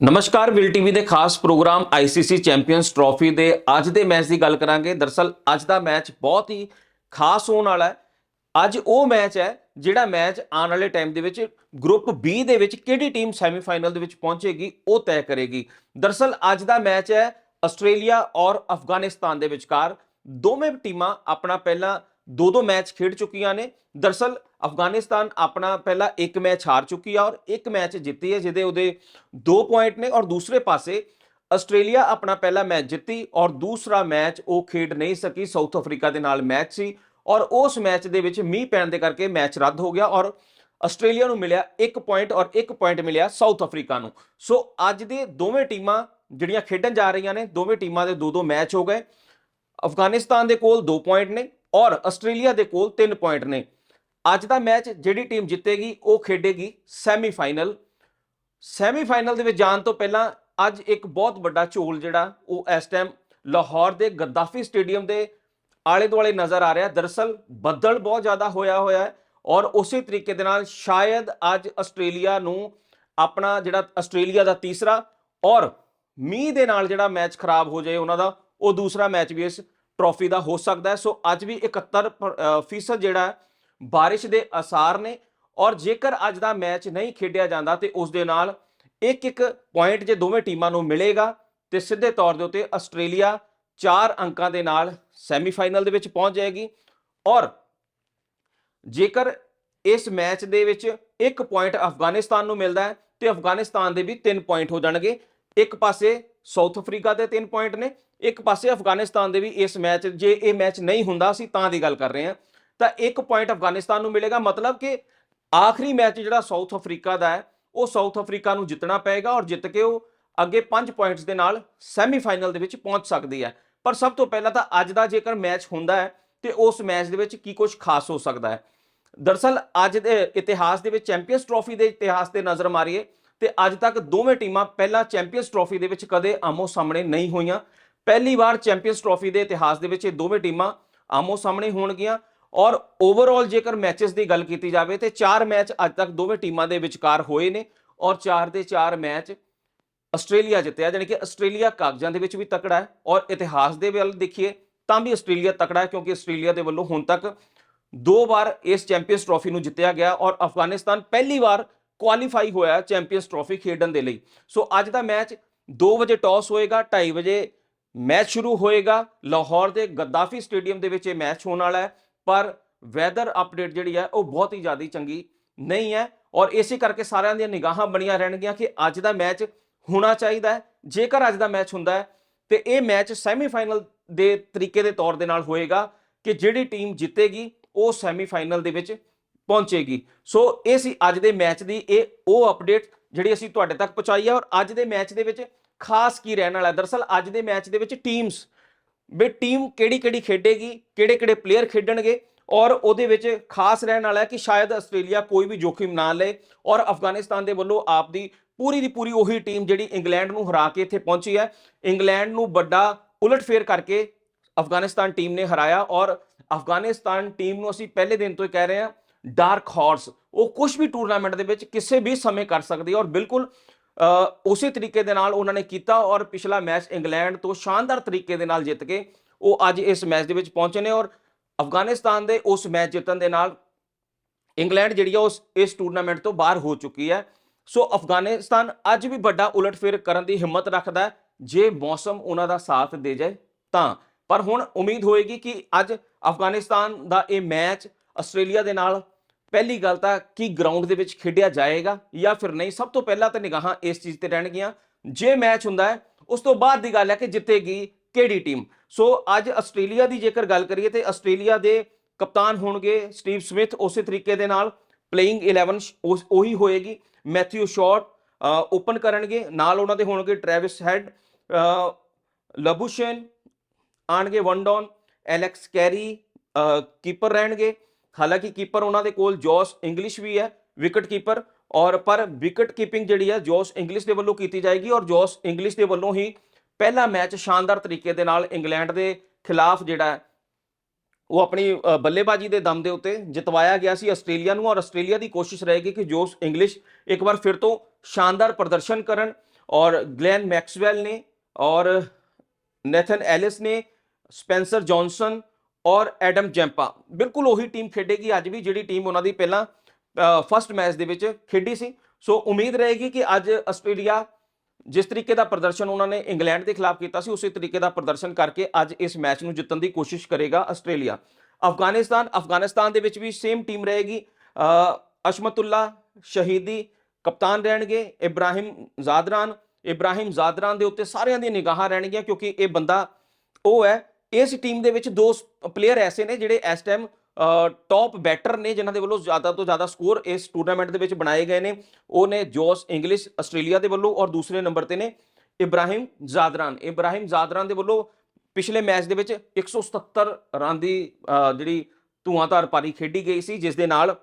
ਨਮਸਕਾਰ, will TV ਦੇ ਖਾਸ ਪ੍ਰੋਗਰਾਮ ਆਈਸੀਸੀ ਚੈਂਪੀਅਨਸ ਟਰਾਫੀ ਦੇ ਅੱਜ ਦੇ ਮੈਚ ਦੀ ਗੱਲ ਕਰਾਂਗੇ। ਦਰਸਲ, ਅੱਜ ਦਾ ਮੈਚ ਬਹੁਤ ਹੀ ਖਾਸ ਹੋਣ ਵਾਲਾ ਹੈ। ਅੱਜ ਉਹ ਮੈਚ ਹੈ ਜਿਹੜਾ ਮੈਚ ਆਉਣ ਵਾਲੇ ਟਾਈਮ ਦੇ ਵਿੱਚ ਗਰੁੱਪ B ਦੇ ਵਿੱਚ ਕਿਹੜੀ ਟੀਮ ਸੈਮੀਫਾਈਨਲ ਦੇ ਵਿੱਚ ਪਹੁੰਚੇਗੀ, ਉਹ ਤੈਅ ਕਰੇਗੀ। ਦਰਸਲ, ਅੱਜ ਦਾ ਮੈਚ ਹੈ ਆਸਟ੍ਰੇਲੀਆ ਔਰ ਅਫਗਾਨਿਸਤਾਨ ਦੇ ਵਿਚਕਾਰ। ਦੋਵੇਂ ਟੀਮਾਂ ਆਪਣਾ ਪਹਿਲਾ ਦੋ ਦੋ ਮੈਚ ਖੇਡ ਚੁੱਕੀਆਂ ਨੇ। ਦਰਸਲ ਅਫਗਾਨਿਸਤਾਨ ਆਪਣਾ ਪਹਿਲਾ ਇੱਕ ਮੈਚ ਹਾਰ ਚੁੱਕੀ ਆ ਔਰ ਇੱਕ ਮੈਚ ਜਿੱਤੀ ਹੈ, ਜਿਹਦੇ ਉਹਦੇ 2 ਪੁਆਇੰਟ ਨੇ ਔਰ ਦੂਸਰੇ ਪਾਸੇ ਆਸਟ੍ਰੇਲੀਆ ਆਪਣਾ ਪਹਿਲਾ ਮੈਚ ਜਿੱਤੀ ਔਰ ਦੂਸਰਾ ਮੈਚ ਉਹ ਖੇਡ ਨਹੀਂ ਸਕੀ। ਸਾਊਥ ਅਫਰੀਕਾ ਦੇ ਨਾਲ ਮੈਚ ਸੀ ਔਰ ਉਸ ਮੈਚ ਦੇ ਵਿੱਚ ਮੀਂਹ ਪੈਣ ਦੇ ਕਰਕੇ ਮੈਚ ਰੱਦ ਹੋ ਗਿਆ ਔਰ ਆਸਟ੍ਰੇਲੀਆ ਨੂੰ ਮਿਲਿਆ 1 ਪੁਆਇੰਟ ਔਰ 1 ਪੁਆਇੰਟ ਮਿਲਿਆ ਸਾਊਥ ਅਫਰੀਕਾ ਨੂੰ। ਸੋ ਅੱਜ ਦੇ ਦੋਵੇਂ ਟੀਮਾਂ ਜਿਹੜੀਆਂ ਖੇਡਣ ਜਾ ਰਹੀਆਂ ਨੇ, ਦੋਵੇਂ ਟੀਮਾਂ ਦੇ ਦੋ ਦੋ ਮੈਚ ਹੋ ਗਏ। ਅਫਗਾਨਿਸਤਾਨ ਦੇ ਕੋਲ 2 ਪੁਆਇੰਟ ਨੇ ਔਰ ਆਸਟ੍ਰੇਲੀਆ ਦੇ ਕੋਲ 3 ਪੁਆਇੰਟ ਨੇ। ਅੱਜ ਦਾ ਮੈਚ ਜਿਹੜੀ ਟੀਮ ਜਿੱਤੇਗੀ, ਉਹ ਖੇਡੇਗੀ ਸੈਮੀਫਾਈਨਲ ਸੈਮੀਫਾਈਨਲ ਦੇ ਵਿੱਚ ਜਾਣ ਤੋਂ ਪਹਿਲਾਂ ਅੱਜ ਇੱਕ ਬਹੁਤ ਵੱਡਾ ਝੋਲ ਜਿਹੜਾ, ਉਹ ਇਸ ਟਾਈਮ ਲਾਹੌਰ ਦੇ ਗੱਦਾਫੀ ਸਟੇਡੀਅਮ ਦੇ ਆਲੇ ਦੁਆਲੇ ਨਜ਼ਰ ਆ ਰਿਹਾ। ਦਰਅਸਲ ਬੱਦਲ ਬਹੁਤ ਜ਼ਿਆਦਾ ਹੋਇਆ ਹੋਇਆ ਹੈ ਔਰ ਉਸੇ ਤਰੀਕੇ ਦੇ ਨਾਲ ਸ਼ਾਇਦ ਅੱਜ ਆਸਟ੍ਰੇਲੀਆ ਨੂੰ ਆਪਣਾ ਜਿਹੜਾ ਆਸਟ੍ਰੇਲੀਆ ਦਾ ਤੀਸਰਾ ਔਰ ਮੀਂਹ ਦੇ ਨਾਲ ਜਿਹੜਾ ਮੈਚ ਖਰਾਬ ਹੋ ਜਾਏ ਉਹਨਾਂ ਦਾ, ਉਹ ਦੂਸਰਾ ਮੈਚ ਵੀ ਇਸ ਟਰੋਫੀ ਦਾ ਹੋ ਸਕਦਾ ਹੈ। ਸੋ ਅੱਜ ਵੀ 71% ਫੀਸਦ ਜਿਹੜਾ ਬਾਰਿਸ਼ ਦੇ ਅਸਾਰ ਨੇ ਔਰ ਜੇਕਰ ਅੱਜ ਦਾ ਮੈਚ ਨਹੀਂ ਖੇਡਿਆ ਜਾਂਦਾ ਤੇ ਉਸ ਦੇ ਨਾਲ ਇੱਕ ਇੱਕ ਪੁਆਇੰਟ ਜੇ ਦੋਵੇਂ ਟੀਮਾਂ ਨੂੰ ਮਿਲੇਗਾ ਤੇ ਸਿੱਧੇ ਤੌਰ ਦੇ ਉੱਤੇ ਆਸਟ੍ਰੇਲੀਆ 4 ਅੰਕਾਂ ਦੇ ਨਾਲ ਸੈਮੀਫਾਈਨਲ ਦੇ ਵਿੱਚ ਪਹੁੰਚ ਜਾਏਗੀ ਔਰ ਜੇਕਰ ਇਸ ਮੈਚ ਦੇ ਵਿੱਚ ਇੱਕ ਪੁਆਇੰਟ ਅਫਗਾਨਿਸਤਾਨ ਨੂੰ ਮਿਲਦਾ ਹੈ ਤੇ ਅਫਗਾਨਿਸਤਾਨ ਦੇ ਵੀ 3 ਪੁਆਇੰਟ ਹੋ ਜਾਣਗੇ। ਇੱਕ ਪਾਸੇ ਸਾਊਥ ਅਫਰੀਕਾ ਦੇ 3 ਪੁਆਇੰਟ ਨੇ। ਇੱਕ ਪਾਸੇ ਅਫਗਾਨਿਸਤਾਨ ਦੇ ਵੀ ਇਸ ਮੈਚ ਜੇ ਇਹ ਮੈਚ ਨਹੀਂ ਹੁੰਦਾ, ਅਸੀਂ ਤਾਂ ਦੀ ਗੱਲ ਕਰ ਰਹੇ ਹਾਂ। ਤਾਂ ਇੱਕ ਪੁਆਇੰਟ ਅਫਗਾਨਿਸਤਾਨ ਨੂੰ ਮਿਲੇਗਾ, ਮਤਲਬ ਕਿ ਆਖਰੀ ਮੈਚ ਜਿਹੜਾ ਸਾਊਥ ਅਫਰੀਕਾ ਦਾ ਹੈ, ਉਹ ਸਾਊਥ ਅਫਰੀਕਾ ਨੂੰ ਜਿੱਤਣਾ ਪਏਗਾ ਔਰ ਜਿੱਤ ਕੇ ਉਹ ਅੱਗੇ 5 ਪੁਆਇੰਟਸ ਦੇ ਨਾਲ ਸੈਮੀਫਾਈਨਲ ਦੇ ਵਿੱਚ ਪਹੁੰਚ ਸਕਦੀ ਹੈ। ਪਰ ਸਭ ਤੋਂ ਪਹਿਲਾਂ ਤਾਂ ਅੱਜ ਦਾ ਜੇਕਰ ਮੈਚ ਹੁੰਦਾ ਹੈ, ਤੇ ਉਸ ਮੈਚ ਦੇ ਵਿੱਚ ਕੀ ਕੁਝ ਖਾਸ ਹੋ ਸਕਦਾ ਹੈ? ਦਰਸਲ ਅੱਜ ਦੇ ਇਤਿਹਾਸ ਦੇ ਵਿੱਚ ਚੈਂਪੀਅਨਸ ਟਰੋਫੀ ਦੇ ਇਤਿਹਾਸ ਤੇ ਨਜ਼ਰ ਮਾਰੀਏ ਤੇ ਅੱਜ ਤੱਕ ਦੋਵੇਂ ਟੀਮਾਂ ਪਹਿਲਾਂ ਚੈਂਪੀਅਨਸ ਟਰੋਫੀ ਦੇ ਵਿੱਚ ਕਦੇ ਆਮੋ ਸਾਹਮਣੇ ਨਹੀਂ ਹੋਈਆਂ। ਪਹਿਲੀ ਵਾਰ ਚੈਂਪੀਅਨਸ ਟਰੋਫੀ ਦੇ ਇਤਿਹਾਸ ਦੇ ਵਿੱਚ ਇਹ ਦੋਵੇਂ ਟੀਮਾਂ ਆਮੋ ਸਾਹਮਣੇ ਹੋਣਗੀਆਂ ਔਰ ਓਵਰਆਲ ਜੇਕਰ ਮੈਚਸ ਦੀ ਗੱਲ ਕੀਤੀ ਜਾਵੇ ਤੇ ਚਾਰ ਮੈਚ ਅੱਜ ਤੱਕ ਦੋਵੇਂ ਟੀਮਾਂ ਦੇ ਵਿਚਕਾਰ ਹੋਏ ਨੇ ਔਰ ਚਾਰ ਦੇ ਚਾਰ ਮੈਚ ਆਸਟ੍ਰੇਲੀਆ ਜਿੱਤਿਆ, ਜਾਣੀ ਕਿ ਆਸਟ੍ਰੇਲੀਆ ਕਾਗਜ਼ਾਂ ਦੇ ਵਿੱਚ ਵੀ ਤਕੜਾ ਹੈ ਔਰ ਇਤਿਹਾਸ ਦੇ ਵੱਲ ਦੇਖੀਏ ਤਾਂ ਵੀ ਆਸਟ੍ਰੇਲੀਆ ਤਕੜਾ ਹੈ ਕਿਉਂਕਿ ਆਸਟ੍ਰੇਲੀਆ ਦੇ ਵੱਲੋਂ ਹੁਣ ਤੱਕ ਦੋ ਵਾਰ ਇਸ ਚੈਂਪੀਅਨਸ ਟਰਾਫੀ ਨੂੰ ਜਿੱਤਿਆ ਗਿਆ ਔਰ ਅਫਗਾਨਿਸਤਾਨ ਪਹਿਲੀ ਵਾਰ ਕੁਆਲੀਫਾਈ ਹੋਇਆ ਚੈਂਪੀਅਨਸ ਟਰੋਫੀ ਖੇਡਣ ਦੇ ਲਈ। ਸੋ ਅੱਜ ਦਾ ਮੈਚ 2 ਵਜੇ ਟਾਸ ਹੋਏਗਾ 2:30 ਵਜੇ ਮੈਚ ਸ਼ੁਰੂ ਹੋਏਗਾ। ਲਾਹੌਰ ਦੇ ਗੱਦਾਫੀ ਸਟੇਡੀਅਮ ਦੇ ਵਿੱਚ ਇਹ ਮੈਚ ਹੋਣ ਵਾਲਾ ਹੈ। ਪਰ ਵੈਦਰ ਅਪਡੇਟ ਜਿਹੜੀ ਹੈ, ਉਹ ਬਹੁਤ ਹੀ ਜ਼ਿਆਦਾ ਚੰਗੀ ਨਹੀਂ ਹੈ। ਔਰ ਇਸੇ ਕਰਕੇ ਸਾਰਿਆਂ ਦੀਆਂ ਨਿਗਾਹਾਂ ਬਣੀਆਂ ਰਹਿਣਗੀਆਂ ਕਿ ਅੱਜ ਦਾ ਮੈਚ ਹੋਣਾ ਚਾਹੀਦਾ ਹੈ। ਜੇਕਰ ਅੱਜ ਦਾ ਮੈਚ ਹੁੰਦਾ ਹੈ, ਤੇ ਇਹ ਮੈਚ ਸੈਮੀਫਾਈਨਲ ਦੇ ਤਰੀਕੇ ਦੇ ਤੌਰ ਦੇ ਨਾਲ ਹੋਏਗਾ ਕਿ ਜਿਹੜੀ ਟੀਮ ਜਿੱਤੇਗੀ, ਉਹ ਸੈਮੀਫਾਈਨਲ ਦੇ ਵਿੱਚ ਪਹੁੰਚੇਗੀ। ਸੋ ਇਹ ਸੀ ਅੱਜ ਦੇ ਮੈਚ ਦੀ ਇਹ ਉਹ ਅਪਡੇਟ ਜਿਹੜੀ ਅਸੀਂ ਤੁਹਾਡੇ ਤੱਕ ਪਹੁੰਚਾਈ ਹੈ ਔਰ ਅੱਜ ਦੇ ਮੈਚ ਦੇ ਵਿੱਚ ਖਾਸ ਕੀ ਰਹਿਣ ਵਾਲਾ। ਹੈ ਦਰਅਸਲ ਅੱਜ ਦੇ ਮੈਚ ਦੇ ਵਿੱਚ ਟੀਮਸ ਵੀ ਟੀਮ ਕਿਹੜੀ ਕਿਹੜੀ ਖੇਡੇਗੀ, ਕਿਹੜੇ ਕਿਹੜੇ ਪਲੇਅਰ ਖੇਡਣਗੇ ਔਰ ਉਹਦੇ ਵਿੱਚ ਖਾਸ ਰਹਿਣ ਵਾਲਾ ਹੈ ਕਿ ਸ਼ਾਇਦ ਆਸਟ੍ਰੇਲੀਆ ਕੋਈ ਵੀ ਜੋਖਿਮ ਨਾ ਲਏ ਔਰ ਅਫਗਾਨਿਸਤਾਨ ਦੇ ਵੱਲੋਂ ਆਪ ਦੀ ਪੂਰੀ ਦੀ ਪੂਰੀ ਉਹੀ ਟੀਮ ਜਿਹੜੀ ਇੰਗਲੈਂਡ ਨੂੰ ਹਰਾ ਕੇ ਇੱਥੇ ਪਹੁੰਚੀ ਹੈ। ਇੰਗਲੈਂਡ ਨੂੰ ਵੱਡਾ ਉਲਟਫੇਰ ਕਰਕੇ ਅਫਗਾਨਿਸਤਾਨ ਟੀਮ ਨੇ ਹਰਾਇਆ ਔਰ ਅਫਗਾਨਿਸਤਾਨ ਟੀਮ ਨੂੰ ਅਸੀਂ ਪਹਿਲੇ ਦਿਨ ਤੋਂ ਹੀ ਕਹਿ ਰਹੇ ਹਾਂ ਡਾਰਕ ਹਾਰਸ, ਉਹ ਕੁਝ ਵੀ ਟੂਰਨਾਮੈਂਟ ਦੇ ਵਿੱਚ ਕਿਸੇ ਵੀ ਸਮੇਂ ਕਰ ਸਕਦੀ ਹੈ ਔਰ ਬਿਲਕੁਲ ਉਸੇ ਤਰੀਕੇ ਦੇ ਨਾਲ ਉਹਨਾਂ ਨੇ ਕੀਤਾ ਔਰ ਪਿਛਲਾ ਮੈਚ ਇੰਗਲੈਂਡ ਤੋਂ ਸ਼ਾਨਦਾਰ ਤਰੀਕੇ ਦੇ ਨਾਲ ਜਿੱਤ ਕੇ ਉਹ ਅੱਜ ਇਸ ਮੈਚ ਦੇ ਵਿੱਚ ਪਹੁੰਚੇ ਨੇ ਔਰ ਅਫਗਾਨਿਸਤਾਨ ਦੇ ਉਸ ਮੈਚ ਜਿੱਤਣ ਦੇ ਨਾਲ ਇੰਗਲੈਂਡ ਜਿਹੜੀ ਆ ਉਸ, ਇਸ ਟੂਰਨਾਮੈਂਟ ਤੋਂ ਬਾਹਰ ਹੋ ਚੁੱਕੀ ਹੈ। ਸੋ ਅਫਗਾਨਿਸਤਾਨ ਅੱਜ ਵੀ ਵੱਡਾ ਉਲਟਫੇਰ ਕਰਨ ਦੀ ਹਿੰਮਤ ਰੱਖਦਾ ਹੈ। ਜੇ ਮੌਸਮ ਉਹਨਾਂ ਦਾ ਸਾਥ ਦੇ ਜਾਏ ਤਾਂ। ਪਰ ਹੁਣ ਉਮੀਦ ਹੋਏਗੀ ਕਿ ਅੱਜ ਅਫਗਾਨਿਸਤਾਨ ਦਾ ਇਹ ਮੈਚ ਆਸਟ੍ਰੇਲੀਆ ਦੇ ਨਾਲ ਪਹਿਲੀ ਗੱਲ ਤਾਂ ਕੀ ਗਰਾਊਂਡ ਦੇ ਵਿੱਚ ਖੇਡਿਆ ਜਾਏਗਾ ਜਾਂ ਫਿਰ ਨਹੀਂ? ਸਭ ਤੋਂ ਪਹਿਲਾਂ ਤਾਂ ਨਿਗਾਹਾਂ ਇਸ ਚੀਜ਼ ਤੇ ਰਹਿਣਗੀਆਂ। ਜੇ ਮੈਚ ਹੁੰਦਾ ਹੈ, ਉਸ ਤੋਂ ਬਾਅਦ ਦੀ ਗੱਲ ਹੈ ਕਿ ਜਿੱਤੇਗੀ ਕਿਹੜੀ ਟੀਮ ਸੋ ਅੱਜ ਆਸਟ੍ਰੇਲੀਆ ਦੀ ਜੇਕਰ ਗੱਲ ਕਰੀਏ ਤੇ ਆਸਟ੍ਰੇਲੀਆ ਦੇ ਕਪਤਾਨ ਹੋਣਗੇ ਸਟੀਵ ਸਮਿਥ, ਉਸੇ ਤਰੀਕੇ ਦੇ ਨਾਲ ਪਲੇਇੰਗ 11 ਉਸ- ਉਹੀ ਹੋਏਗੀ। ਮੈਥਿਊ ਸ਼ਾਰਟ ਓਪਨ ਕਰਨਗੇ, ਨਾਲ ਉਹਨਾਂ ਦੇ ਹੋਣਗੇ ਟ੍ਰੈਵਿਸ ਹੈਡ ਲਬੂਸ਼ਨ, ਆਣਗੇ ਵਨਡੌਨ ਐਲੈਕਸ ਕੈਰੀ ਕੀਪਰ ਰਹਿਣਗੇ। ਹਾਲਾਂਕਿ ਕੀਪਰ ਉਹਨਾਂ ਦੇ ਕੋਲ ਜੋਸ ਇੰਗਲਿਸ਼ ਵੀ ਹੈ ਵਿਕਟ ਕੀਪਰ ਔਰ ਪਰ ਵਿਕਟ ਕੀਪਿੰਗ ਜਿਹੜੀ ਹੈ ਜੋਸ ਇੰਗਲਿਸ਼ ਦੇ ਵੱਲੋਂ ਕੀਤੀ ਜਾਏਗੀ ਔਰ ਜੋਸ ਇੰਗਲਿਸ਼ ਦੇ ਵੱਲੋਂ ਹੀ ਪਹਿਲਾ ਮੈਚ ਸ਼ਾਨਦਾਰ ਤਰੀਕੇ ਦੇ ਨਾਲ ਇੰਗਲੈਂਡ ਦੇ ਖਿਲਾਫ ਜਿਹੜਾ ਹੈ, ਉਹ ਆਪਣੀ ਬੱਲੇਬਾਜ਼ੀ ਦੇ ਦਮ ਦੇ ਉੱਤੇ ਜਿਤਵਾਇਆ ਗਿਆ ਸੀ ਆਸਟ੍ਰੇਲੀਆ ਨੂੰ ਔਰ ਆਸਟ੍ਰੇਲੀਆ ਦੀ ਕੋਸ਼ਿਸ਼ ਰਹੇਗੀ ਕਿ ਜੋਸ ਇੰਗਲਿਸ਼ ਇੱਕ ਵਾਰ ਫਿਰ ਤੋਂ ਸ਼ਾਨਦਾਰ ਪ੍ਰਦਰਸ਼ਨ ਕਰਨ ਔਰ ਗਲੈਨ ਮੈਕਸਵੈਲ ਨੇ ਔਰ ਨੈਥਨ ਐਲਿਸ ਨੇ ਸਪੈਂਸਰ ਜੌਨਸਨ ਔਰ ਐਡਮ ਜੈਂਪਾ। ਬਿਲਕੁਲ ਉਹੀ ਟੀਮ ਖੇਡੇਗੀ ਅੱਜ ਵੀ, ਜਿਹੜੀ ਟੀਮ ਉਹਨਾਂ ਦੀ ਪਹਿਲਾਂ ਫਸਟ ਮੈਚ ਦੇ ਵਿੱਚ ਖੇਡੀ ਸੀ। ਸੋ ਉਮੀਦ ਰਹੇਗੀ ਕਿ ਅੱਜ ਆਸਟ੍ਰੇਲੀਆ ਜਿਸ ਤਰੀਕੇ ਦਾ ਪ੍ਰਦਰਸ਼ਨ ਉਹਨਾਂ ਨੇ ਇੰਗਲੈਂਡ ਦੇ ਖਿਲਾਫ ਕੀਤਾ ਸੀ, ਉਸੇ ਤਰੀਕੇ ਦਾ ਪ੍ਰਦਰਸ਼ਨ ਕਰਕੇ ਅੱਜ ਇਸ ਮੈਚ ਨੂੰ ਜਿੱਤਣ ਦੀ ਕੋਸ਼ਿਸ਼ ਕਰੇਗਾ ਆਸਟ੍ਰੇਲੀਆ। ਅਫਗਾਨਿਸਤਾਨ ਅਫਗਾਨਿਸਤਾਨ ਦੇ ਵਿੱਚ ਵੀ ਸੇਮ ਟੀਮ ਰਹੇਗੀ। ਅਸ਼ਮਤੁੱਲਾ, ਸ਼ਹੀਦੀ ਕਪਤਾਨ ਰਹਿਣਗੇ, ਇਬਰਾਹਿਮ ਜ਼ਾਦਰਾਨ। ਇਬਰਾਹਿਮ ਜ਼ਾਦਰਾਨ ਦੇ ਉੱਤੇ ਸਾਰਿਆਂ ਦੀਆਂ ਨਿਗਾਹਾਂ ਰਹਿਣਗੀਆਂ, ਕਿਉਂਕਿ ਇਹ ਬੰਦਾ ਉਹ ਹੈ ਇਸ ਟੀਮ ਦੇ ਵਿੱਚ ਦੋ ਪਲੇਅਰ ਐਸੇ ਨੇ ਜਿਹੜੇ ਇਸ ਟਾਈਮ ਟੌਪ ਬੈਟਰ ਨੇ ਜਿਨ੍ਹਾਂ ਦੇ ਵੱਲੋਂ ਜ਼ਿਆਦਾ ਤੋਂ ਜ਼ਿਆਦਾ ਸਕੋਰ ਇਸ ਟੂਰਨਾਮੈਂਟ ਦੇ ਵਿੱਚ ਬਣਾਏ ਗਏ ਨੇ। ਉਹ ਨੇ ਜੋਸ ਇੰਗਲਿਸ਼ ਆਸਟ੍ਰੇਲੀਆ ਦੇ ਵੱਲੋਂ ਔਰ ਦੂਸਰੇ ਨੰਬਰ ਤੇ ਨੇ ਇਬਰਾਹਿਮ ਜ਼ਾਦਰਾਨ। ਇਬਰਾਹਿਮ ਜ਼ਾਦਰਾਨ ਦੇ ਵੱਲੋਂ ਪਿਛਲੇ ਮੈਚ ਦੇ ਵਿੱਚ 177 ਰਨ ਦੀ ਅ, ਜਿਹੜੀ ਧੂਆਂਧਾਰ ਪਾਰੀ ਖੇਡੀ ਗਈ ਸੀ ਜਿਸ ਦੇ ਨਾਲ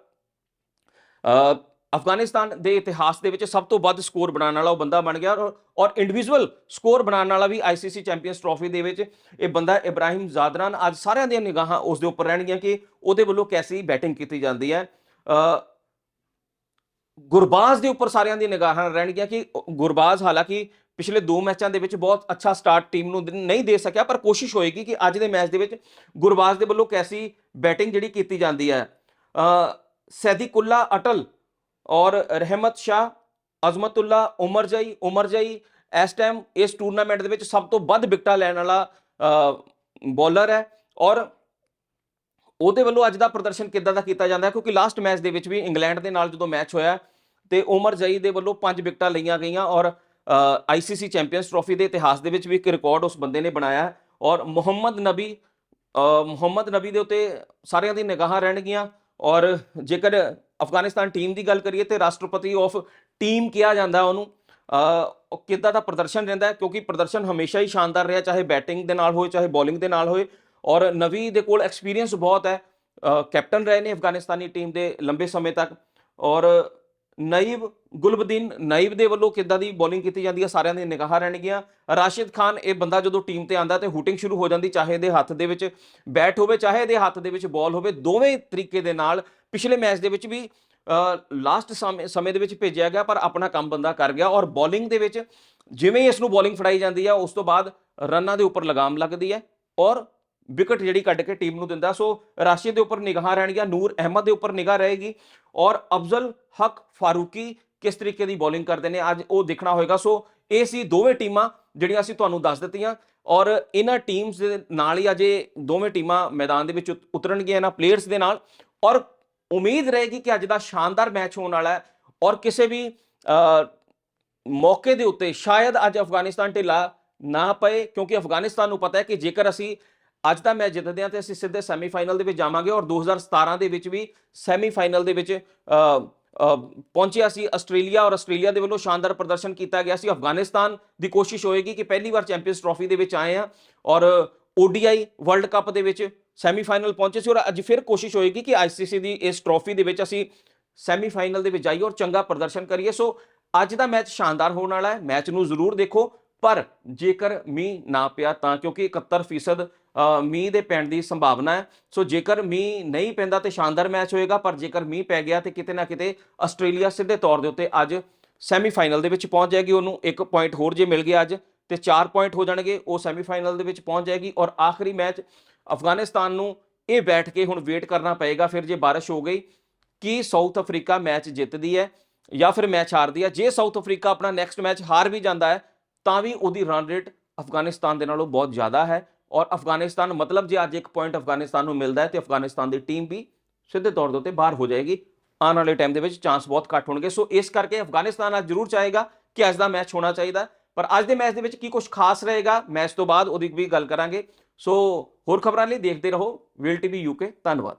ਅਫਗਾਨਿਸਤਾਨ ਦੇ ਇਤਿਹਾਸ ਦੇ ਵਿੱਚ ਸਭ ਤੋਂ ਵੱਧ ਸਕੋਰ ਬਣਾਉਣ ਵਾਲਾ ਉਹ ਬੰਦਾ ਬਣ ਗਿਆ ਔਰ ਔਰ ਇੰਡੀਵਿਜੂਅਲ ਸਕੋਰ ਬਣਾਉਣ ਵਾਲਾ ਵੀ ਆਈਸੀਸੀ ਚੈਂਪੀਅਨਸ ਟਰੋਫੀ ਦੇ ਵਿੱਚ ਇਹ ਬੰਦਾ ਇਬਰਾਹਿਮ ਜ਼ਾਦਰਾਨ। ਅੱਜ ਸਾਰਿਆਂ ਦੀਆਂ ਨਿਗਾਹਾਂ ਉਸ ਦੇ ਉੱਪਰ ਰਹਿਣਗੀਆਂ ਕਿ ਉਹਦੇ ਵੱਲੋਂ ਕੈਸੀ ਬੈਟਿੰਗ ਕੀਤੀ ਜਾਂਦੀ ਹੈ। ਗੁਰਬਾਜ਼ ਦੇ ਉੱਪਰ ਸਾਰਿਆਂ ਦੀ ਨਿਗਾਹਾਂ ਰਹਿਣਗੀਆਂ ਕਿ ਗੁਰਬਾਜ਼ ਹਾਲਾਂਕਿ ਪਿਛਲੇ ਦੋ ਮੈਚਾਂ ਦੇ ਵਿੱਚ ਬਹੁਤ ਅੱਛਾ ਸਟਾਰਟ ਟੀਮ ਨੂੰ ਨਹੀਂ ਦੇ ਸਕਿਆ, ਪਰ ਕੋਸ਼ਿਸ਼ ਹੋਏਗੀ ਕਿ ਅੱਜ ਦੇ ਮੈਚ ਦੇ ਵਿੱਚ ਗੁਰਬਾਜ਼ ਦੇ ਵੱਲੋਂ ਕੈਸੀ ਬੈਟਿੰਗ ਜਿਹੜੀ ਕੀਤੀ ਜਾਂਦੀ ਹੈ। ਸੈਦੀਕੁੱਲਾ ਅਟਲ ਔਰ ਰਹਿਮਤ ਸ਼ਾਹ, ਅਜ਼ਮਤੁੱਲਾ, ਉਮਰ ਜਈ ਉਮਰ ਜਈ, ਇਸ ਟਾਈਮ ਇਸ ਟੂਰਨਾਮੈਂਟ ਦੇ ਵਿੱਚ ਸਭ ਤੋਂ ਵੱਧ ਵਿਕਟਾਂ ਲੈਣ ਵਾਲਾ ਬੋਲਰ ਹੈ ਔਰ ਉਹਦੇ ਵੱਲੋਂ ਅੱਜ ਦਾ ਪ੍ਰਦਰਸ਼ਨ ਕਿੱਦਾਂ ਦਾ ਕੀਤਾ ਜਾਂਦਾ ਹੈ? ਕਿਉਂਕਿ ਲਾਸਟ ਮੈਚ ਦੇ ਵਿੱਚ ਵੀ ਇੰਗਲੈਂਡ ਦੇ ਨਾਲ ਜਦੋਂ ਮੈਚ ਹੋਇਆ ਤੇ ਉਮਰ ਜਈ ਦੇ ਵੱਲੋਂ ਪੰਜ ਵਿਕਟਾਂ ਲਈਆਂ ਗਈਆਂ ਔਰ ਆਈਸੀਸੀ ਚੈਂਪੀਅਨਸ ਟਰੋਫੀ ਦੇ ਇਤਿਹਾਸ ਦੇ ਵਿੱਚ ਵੀ ਇੱਕ ਰਿਕਾਰਡ ਉਸ ਬੰਦੇ ਨੇ ਬਣਾਇਆ ਔਰ ਮੁਹੰਮਦ ਨਬੀ ਮੁਹੰਮਦ ਨਬੀ ਦੇ ਉੱਤੇ ਸਾਰਿਆਂ ਦੀ ਨਿਗਾਹਾਂ ਰਹਿਣਗੀਆਂ ਔਰ ਜੇਕਰ ਅਫਗਾਨਿਸਤਾਨ ਟੀਮ ਦੀ ਗੱਲ ਕਰੀਏ ਤੇ ਰਾਸ਼ਟਰਪਤੀ ਆਫ ਟੀਮ ਕਿਹਾ ਜਾਂਦਾ ਉਹਨੂੰ ਕਿੱਦਾਂ ਦਾ ਪ੍ਰਦਰਸ਼ਨ ਰਹਿੰਦਾ ਕਿਉਂਕਿ ਪ੍ਰਦਰਸ਼ਨ ਹਮੇਸ਼ਾ ਹੀ ਸ਼ਾਨਦਾਰ ਰਿਹਾ, ਚਾਹੇ ਬੈਟਿੰਗ ਦੇ ਨਾਲ ਹੋਏ, ਚਾਹੇ ਬੋਲਿੰਗ ਦੇ ਨਾਲ ਹੋਏ। ਔਰ ਨਵੀ ਦੇ ਕੋਲ ਐਕਸਪੀਰੀਅੰਸ ਬਹੁਤ ਹੈ। ਕੈਪਟਨ ਰਹੇ ਨੇ ਅਫਗਾਨਿਸਤਾਨੀ ਟੀਮ ਦੇ ਲੰਬੇ ਸਮੇਂ ਤੱਕ। ਔਰ ਨਈਬ ਗੁਲਬਦੀਨ ਨਈਬ ਦੇ ਵੱਲੋਂ ਕਿੱਦਾਂ ਦੀ ਬੋਲਿੰਗ ਕੀਤੀ ਜਾਂਦੀ ਹੈ ਸਾਰਿਆਂ ਦੀਆਂ ਨਿਗਾਹ ਰਹਿਣਗੀਆਂ। ਰਾਸ਼ਿਦ ਖਾਨ, ਇਹ ਬੰਦਾ ਜਦੋਂ ਟੀਮ ਤੇ ਆਂਦਾ ਤੇ ਹੂਟਿੰਗ ਸ਼ੁਰੂ ਹੋ ਜਾਂਦੀ, ਚਾਹੇ ਇਹਦੇ ਹੱਥ ਦੇ ਵਿੱਚ ਬੈਟ ਹੋਵੇ, ਚਾਹੇ ਇਹਦੇ ਹੱਥ ਦੇ ਵਿੱਚ ਬਾਲ ਹੋਵੇ, ਦੋਵੇਂ ਤਰੀਕੇ ਦੇ ਨਾਲ ਪਿਛਲੇ ਮੈਚ ਦੇ ਵਿੱਚ ਵੀ ਲਾਸਟ ਸਮੇਂ ਦੇ ਵਿੱਚ ਭੇਜਿਆ ਗਿਆ, ਪਰ ਆਪਣਾ ਕੰਮ ਬੰਦਾ ਕਰ ਗਿਆ ਔਰ ਬੋਲਿੰਗ ਦੇ ਵਿੱਚ ਜਿਵੇਂ ਹੀ ਇਸ ਨੂੰ ਬੋਲਿੰਗ ਫੜਾਈ ਜਾਂਦੀ ਹੈ ਉਸ ਤੋਂ ਬਾਅਦ ਰਨਾਂ ਦੇ ਉੱਪਰ ਲਗਾਮ ਲੱਗਦੀ ਹੈ ਔਰ ਵਿਕਟ ਜਿਹੜੀ ਕੱਢ ਕੇ ਟੀਮ ਨੂੰ ਦਿੰਦਾ, ਸੋ ਰਾਸ਼ਿਦ ਦੇ ਉੱਪਰ ਨਿਗਾਹ ਰਹਿਣਗੀਆਂ, ਨੂਰ ਅਹਿਮਦ ਦੇ ਉੱਪਰ ਨਿਗਾਹ ਰਹੇਗੀ ਔਰ ਅਫਜ਼ਲ ਹਕ ਫਾਰੂਕੀ ਕਿਸ ਤਰੀਕੇ ਦੀ ਬੋਲਿੰਗ ਕਰਦੇ ਨੇ, ਅੱਜ ਉਹ ਦੇਖਣਾ ਹੋਏਗਾ। ਸੋ ਇਹ ਸੀ ਦੋਵੇਂ ਟੀਮਾਂ ਜਿਹੜੀਆਂ ਅਸੀਂ ਤੁਹਾਨੂੰ ਦੱਸ ਦਿੱਤੀਆਂ ਔਰ ਇਹਨਾਂ ਟੀਮਸ ਦੇ ਨਾਲ ਹੀ ਅਜੇ ਦੋਵੇਂ ਟੀਮਾਂ ਮੈਦਾਨ ਦੇ ਵਿੱਚ ਉਤ- ਉਤਰਨਗੀਆਂ ਇਹਨਾਂ ਪਲੇਅਰਸ ਦੇ ਨਾਲ ਔਰ ਉਮੀਦ ਰਹੇਗੀ ਕਿ ਅੱਜ ਦਾ ਸ਼ਾਨਦਾਰ ਮੈਚ ਹੋਣ ਵਾਲਾ ਹੈ ਔਰ ਕਿਸੇ ਵੀ ਮੌਕੇ ਦੇ ਉੱਤੇ ਸ਼ਾਇਦ ਅੱਜ ਅਫਗਾਨਿਸਤਾਨ ਢਿੱਲਾ ਨਾ ਪਏ, ਕਿਉਂਕਿ ਅਫਗਾਨਿਸਤਾਨ ਨੂੰ ਪਤਾ ਹੈ ਕਿ ਜੇਕਰ ਅਸੀਂ ਅੱਜ ਦਾ ਮੈਚ ਜਿੱਤਦੇ ਹਾਂ ਤੇ ਅਸੀਂ ਸਿੱਧੇ ਸੈਮੀਫਾਈਨਲ ਦੇ ਵਿੱਚ ਜਾਵਾਂਗੇ ਔਰ 2017 ਦੇ ਵਿੱਚ ਵੀ ਸੈਮੀਫਾਈਨਲ ਦੇ ਵਿੱਚ ਪਹੁੰਚਿਆ ਸੀ ਆਸਟ੍ਰੇਲੀਆ ਔਰ ਆਸਟ੍ਰੇਲੀਆ ਦੇ ਵੱਲੋਂ ਸ਼ਾਨਦਾਰ ਪ੍ਰਦਰਸ਼ਨ ਕੀਤਾ ਗਿਆ ਸੀ। ਅਫਗਾਨਿਸਤਾਨ ਦੀ ਕੋਸ਼ਿਸ਼ ਹੋਏਗੀ ਕਿ ਪਹਿਲੀ ਵਾਰ ਚੈਂਪੀਅਨਸ ਟਰਾਫੀ ਦੇ ਵਿੱਚ ਆਏ ਆ ਔਰ ODI ਵਰਲਡ ਕੱਪ ਦੇ ਵਿੱਚ ਸੈਮੀਫਾਈਨਲ ਪਹੁੰਚੇ ਸੀ ਔਰ ਅੱਜ ਫਿਰ ਕੋਸ਼ਿਸ਼ ਹੋਏਗੀ ਕਿ ICC ਦੀ ਇਸ ਟਰਾਫੀ ਦੇ ਵਿੱਚ ਅਸੀਂ ਸੈਮੀਫਾਈਨਲ ਦੇ ਵਿੱਚ ਜਾਈਏ ਔਰ ਚੰਗਾ ਪ੍ਰਦਰਸ਼ਨ ਕਰੀਏ। ਸੋ ਅੱਜ ਦਾ ਮੈਚ ਸ਼ਾਨਦਾਰ ਹੋਣ ਵਾਲਾ ਹੈ। ਮੈਚ ਨੂੰ ਜ਼ਰੂਰ ਦੇਖੋ, ਪਰ ਜੇਕਰ ਮੀਂਹ ਨਾ ਪਿਆ ਤਾਂ ਕਿਉਂਕਿ 71% ਮੀਂਹ ਦੇ ਪੈਣ ਦੀ ਸੰਭਾਵਨਾ ਹੈ। ਸੋ ਜੇਕਰ ਮੀਂਹ ਨਹੀਂ ਪੈਂਦਾ ਤੇ ਸ਼ਾਨਦਾਰ ਮੈਚ ਹੋਏਗਾ, ਪਰ ਜੇਕਰ ਮੀਂਹ ਪੈ ਗਿਆ ਤੇ ਕਿਤੇ ਨਾ ਕਿਤੇ ਆਸਟ੍ਰੇਲੀਆ ਸਿੱਧੇ ਤੌਰ ਦੇ ਉੱਤੇ ਅੱਜ ਸੈਮੀਫਾਈਨਲ ਦੇ ਵਿੱਚ ਪਹੁੰਚ ਜਾਏਗੀ। ਉਹਨੂੰ ਇੱਕ ਪੁਆਇੰਟ ਹੋਰ ਜੇ ਮਿਲ ਗਿਆ ਅੱਜ ਤੇ 4 ਪੁਆਇੰਟ ਹੋ ਜਾਣਗੇ। ਉਹ ਸੈਮੀਫਾਈਨਲ ਦੇ ਵਿੱਚ ਪਹੁੰਚ ਜਾਏਗੀ ਔਰ ਆਖਰੀ ਮੈਚ ਅਫਗਾਨਿਸਤਾਨ ਨੂੰ ਇਹ ਬੈਠ ਕੇ ਹੁਣ ਵੇਟ ਕਰਨਾ ਪਏਗਾ। ਫਿਰ ਜੇ ਬਾਰਿਸ਼ ਹੋ ਗਈ, ਕਿ ਸਾਊਥ ਅਫਰੀਕਾ ਮੈਚ ਜਿੱਤਦੀ ਹੈ ਜਾਂ ਫਿਰ ਮੈਚ ਹਾਰਦੀ ਹੈ? ਜੇ ਸਾਊਥ ਅਫਰੀਕਾ ਆਪਣਾ ਨੈਕਸਟ ਮੈਚ ਹਾਰ ਵੀ ਜਾਂਦਾ ਹੈ, ਤਾਂ ਵੀ ਉਹਦੀ ਰਨ ਰੇਟ ਅਫਗਾਨਿਸਤਾਨ ਦੇ ਨਾਲੋਂ ਬਹੁਤ ਜ਼ਿਆਦਾ ਹੈ। ਔਰ ਅਫਗਾਨਿਸਤਾਨ ਮਤਲਬ ਜੇ ਅੱਜ ਇੱਕ ਪੁਆਇੰਟ ਅਫਗਾਨਿਸਤਾਨ ਨੂੰ ਮਿਲਦਾ ਹੈ ਤੇ ਅਫਗਾਨਿਸਤਾਨ ਦੀ ਟੀਮ ਵੀ ਸਿੱਧੇ ਤੌਰ ਦੇ ਉੱਤੇ ਬਾਹਰ ਹੋ ਜਾਏਗੀ। ਆਉਣ ਵਾਲੇ ਟਾਈਮ ਦੇ ਵਿੱਚ ਚਾਂਸ ਬਹੁਤ ਘੱਟ ਹੋਣਗੇ। ਸੋ ਇਸ ਕਰਕੇ ਅਫਗਾਨਿਸਤਾਨ ਅੱਜ ਜ਼ਰੂਰ ਚਾਹੇਗਾ ਕਿ ਅੱਜ ਦਾ ਮੈਚ ਹੋਣਾ ਚਾਹੀਦਾ ਪਰ ਅੱਜ ਦੇ ਮੈਚ ਦੇ ਵਿੱਚ ਕੀ ਕੁਝ ਖਾਸ ਰਹੇਗਾ? ਮੈਚ ਤੋਂ ਬਾਅਦ ਉਹਦੀ ਵੀ ਗੱਲ ਕਰਾਂਗੇ। ਸੋ ਹੋਰ ਖਬਰਾਂ ਲਈ ਦੇਖਦੇ ਰਹੋ। ਵਿਲ ਟੀਵੀ ਯੂਕੇ ਧੰਨਵਾਦ।